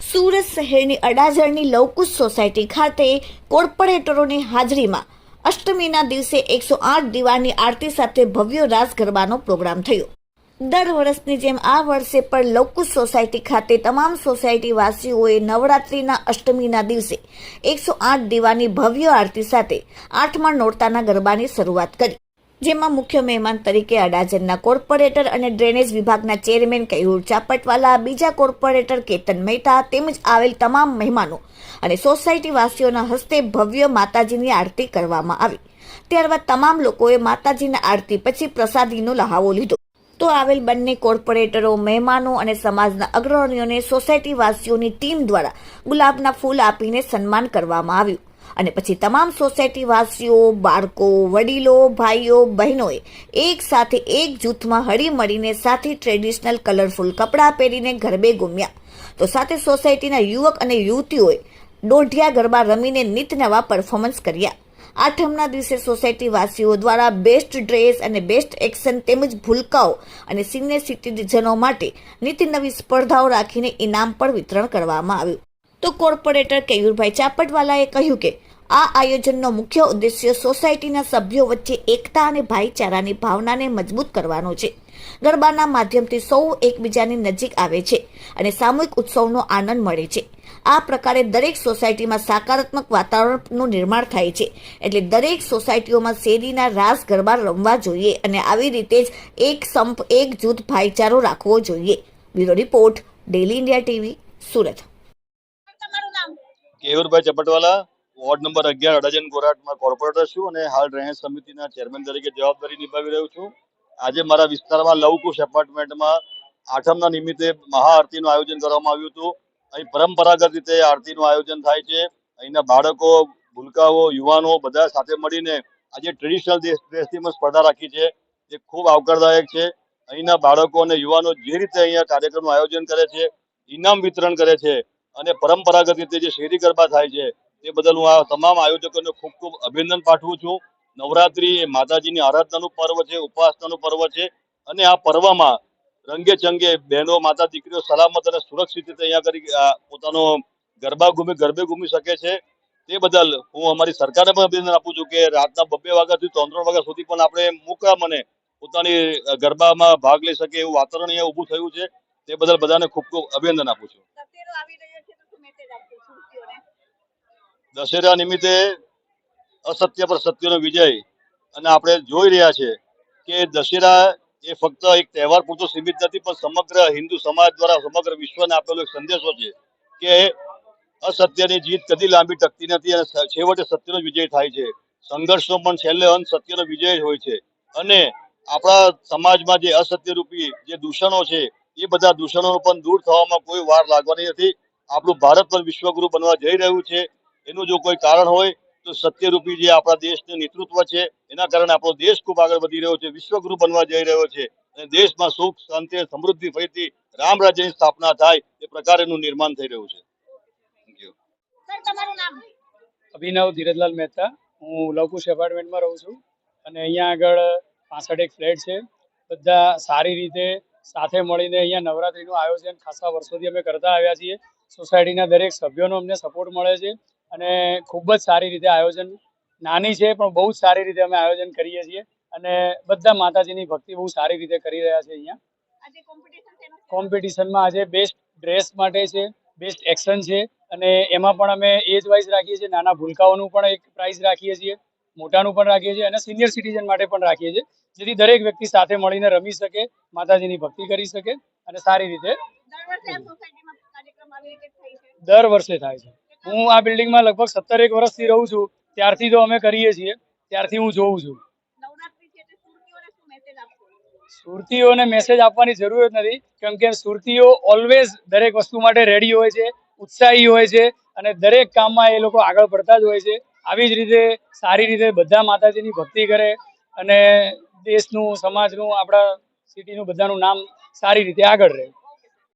સુરત શહેરની અડાજણની લવકુશ સોસાયટી ખાતે કોર્પોરેટરોની હાજરીમાં અષ્ટમીના દિવસે એકસો આઠ દીવાની આરતી સાથે ભવ્ય રાસ ગરબાનો પ્રોગ્રામ થયો. દર વર્ષની જેમ આ વર્ષે પણ લવકુશ સોસાયટી ખાતે તમામ સોસાયટી વાસીઓએ નવરાત્રિના અષ્ટમીના દિવસે એકસો આઠ દીવાની ભવ્ય આરતી સાથે આઠમા નોરતાના ગરબાની શરૂઆત કરી. જેમાં મુખ્ય મહેમાન તરીકે અડાજણના કોર્પોરેટર અને ડ્રેનેજ વિભાગના ચેરમેન કયુર ચાપટવાલા, બીજા કોર્પોરેટર કેતન મહેતા તેમજ આવેલ તમામ મહેમાનો અને સોસાયટી વાસીઓના હસ્તે ભવ્ય માતાજીની આરતી કરવામાં આવી. ત્યારબાદ તમામ લોકોએ માતાજીના આરતી પછી પ્રસાદીનો લહાવો લીધો. તો આવેલ બંને કોર્પોરેટરો, મહેમાનો અને સમાજના અગ્રણીઓને સોસાયટીવાસીઓની ટીમ દ્વારા ગુલાબના ફૂલ આપીને સન્માન કરવામાં આવ્યું. અને પછી તમામ સોસાયટીવાસીઓ, બાળકો, વડીલો, ભાઈઓ, બહેનોએ એક સાથે એક જૂથમાં હળી મળીને સાથે ટ્રેડિશનલ કલરફુલ કપડાં પહેરીને ગરબે ગુમ્યા. તો સાથે સોસાયટીના યુવક અને યુવતીઓએ દોઢિયા ગરબા રમીને નિત નવા પરફોર્મન્સ કર્યા. આઠમના દિવસે સોસાયટી વાસીઓ દ્વારા બેસ્ટ ડ્રેસ અને બેસ્ટ એક્શન તેમજ ભૂલકાઓ અને સિનિયર સિટીઝનો માટે નીતિ નવી સ્પર્ધાઓ રાખીને ઇનામ પણ વિતરણ કરવામાં આવ્યું. તો કોર્પોરેટર કેયુરભાઈ ચાપટવાલાએ કહ્યું કે આ આયોજનનો મુખ્ય ઉદ્દેશ્ય સોસાયટીના સભ્યો વચ્ચે એકતા અને ભાઈચારાની ભાવનાને મજબૂત કરવાનો છે. ગરબાના માધ્યમથી સૌ એકબીજાની નજીક આવે છે અને સામૂહિક ઉત્સવનો આનંદ મળે છે. આ પ્રકારે દરેક સોસાયટીમાં સકારાત્મક વાતાવરણનું નિર્માણ થાય છે. એટલે દરેક સોસાયટીઓમાં શેરીના રાસ ગરબા રમવા જોઈએ અને આવી રીતે જ એક સંપ, એક જૂથ ભાઈચારો રાખવો જોઈએ. Bureau report, daily India TV, Surat. Keyurbhai Chapatwala, ward number અગિયાર અડાજન ગોરાટમાં કોર્પોરેટર છું અને હાલ રહેણ સમિતિના ચેરમેન તરીકે જવાબદારી નિભાવી રહ્યો છું. આજે મારા વિસ્તારમાં લવકુશ એપાર્ટમેન્ટમાં આઠમના નિમિત્તે મહાઆરતીનું આયોજન કરવામાં આવ્યું હતું. અહીં પરંપરાગત રીતે આરતીનું આયોજન થાય છે. અહીંના બાળકો, ભૂલકાઓ, યુવાનો બધા સાથે મળીને આજે ટ્રેડિશનલ દેશ પણ સ્પર્ધા રાખી છે. જે ખૂબ આવકારદાયક છે. અહીંના બાળકો અને યુવાનો જે રીતે અહીંયા કાર્યક્રમનું આયોજન કરે છે, ઇનામ વિતરણ કરે છે અને પરંપરાગત રીતે જે શેરી ગરબા થાય છે, તે બદલ હું આ તમામ આયોજકોને ખૂબ ખૂબ અભિનંદન પાઠવું છું. નવરાત્રી એ માતાજીની આરાધનાનું પર્વ છે ઉપાસનાનું પર્વ છે અને આ પર્વમાં રંગે ચંગે બહેનો, માતા દીકરીઓ સલામત અને સુરક્ષિત રીતે અહીંયા કરી પોતાનો ગરબા ઘૂમી ગરબે ઘૂમી શકે છે. તે બદલ હું અમારી સરકારને પણ અભિનંદન આપું છું કે રાતના બબ્બે વાગ્યાથી ત્રણ ત્રણ વાગ્યા સુધી પણ આપણે મૂકા મને પોતાની ગરબામાં ભાગ લઈ શકે એવું વાતાવરણ અહીંયા ઊભું થયું છે. તે બદલ બધાને ખૂબ ખૂબ અભિનંદન આપું છું દશેરો આવી રહ્યો છે તો શું મેસેજ આપશો સુરતીઓને દશેરા નિમિત્તે અસત્ય પર સત્યનો વિજય અને આપણે જોઈ રહ્યા છે કે દશેરા એ ફક્ત એક તહેવાર પૂરતો સીમિત નથી, પણ સમગ્ર હિન્દુ સમાજ દ્વારા સમગ્ર વિશ્વને આપેલો એક સંદેશો છે કે અસત્યની જીત કદી લાંબી ટકતી નથી અને છેવટે સત્યનો વિજય થાય છે. સંઘર્ષનો પણ છેલ્લે અંત સત્યનો વિજય જ હોય છે. અને આપણા સમાજમાં જે અસત્યરૂપી જે દૂષણો છે, એ બધા દૂષણો પણ દૂર થવામાં કોઈ વાર લાગવાની નથી. આપણું ભારત પણ વિશ્વગુરુ બનવા જઈ રહ્યું છે. એનું જો કોઈ કારણ હોય તો સત્યરૂપી જે આપણા દેશનું નેતૃત્વ છે એના કારણે આપણો દેશ ખૂબ આગળ વધી રહ્યો છે વિશ્વગુરુ બનવા જઈ રહ્યો છે અને દેશમાં સુખ શાંતિ સમૃદ્ધિ ફરીથી રામ રાજ્યની સ્થાપના થાય એ પ્રકારે એનું નિર્માણ થઈ રહ્યું છે. Thank you. સર તમારું નામ? અભિનવ ધીરજલાલ મહેતા. હું લવકુશ એપાર્ટમેન્ટમાં રહું છું અને અહીંયા આગળ પાસઠ એક ફ્લેટ છે. બધા સારી રીતે સાથે મળીને અહીંયા નવરાત્રિનું આયોજન ખાસા વર્ષોથી અમે કરતા આવ્યા છીએ. સોસાયટીના દરેક સભ્યોનો અમને સપોર્ટ મળે છે. અને ખૂબ જ સારી રીતે આયોજન નાની છે પણ બહુ જ સારી રીતે અમે આયોજન કરીએ છીએ અને બધા માતાજીની ભક્તિ બહુ સારી રીતે કરી રહ્યા છે અહીંયા. કોમ્પિટિશનમાં આજે બેસ્ટ ડ્રેસ માટે છે બેસ્ટ એક્શન છે અને એમાં પણ અમે એજ વાઇઝ રાખીએ છીએ નાના ભૂલકાઓનું પણ એક પ્રાઇઝ રાખીએ છીએ મોટાનું પણ રાખીએ છીએ અને સિનિયર સિટીઝન માટે પણ રાખીએ છીએ જેથી દરેક વ્યક્તિ સાથે મળીને રમી શકે માતાજીની ભક્તિ કરી શકે અને સારી રીતે દર વર્ષે થાય છે. હું આ બિલ્ડિંગમાં લગભગ સત્તર એક વર્ષથી રહું છું. ત્યારથી તો અમે કરીએ છીએ. ત્યારથી હું જોઉં છું. સુરતીઓને મેસેજ આપવાની જરૂર જ નથી. કેમ કે સુરતીઓ ઓલવેઝ દરેક વસ્તુ માટે રેડી હોય છે ઉત્સાહી હોય છે અને દરેક કામમાં એ લોકો આગળ પડતા જ હોય છે. આવી જ રીતે સારી રીતે બધા માતાજીની ભક્તિ કરે અને દેશનું સમાજનું આપણા સિટીનું બધાનું નામ સારી રીતે આગળ રહે.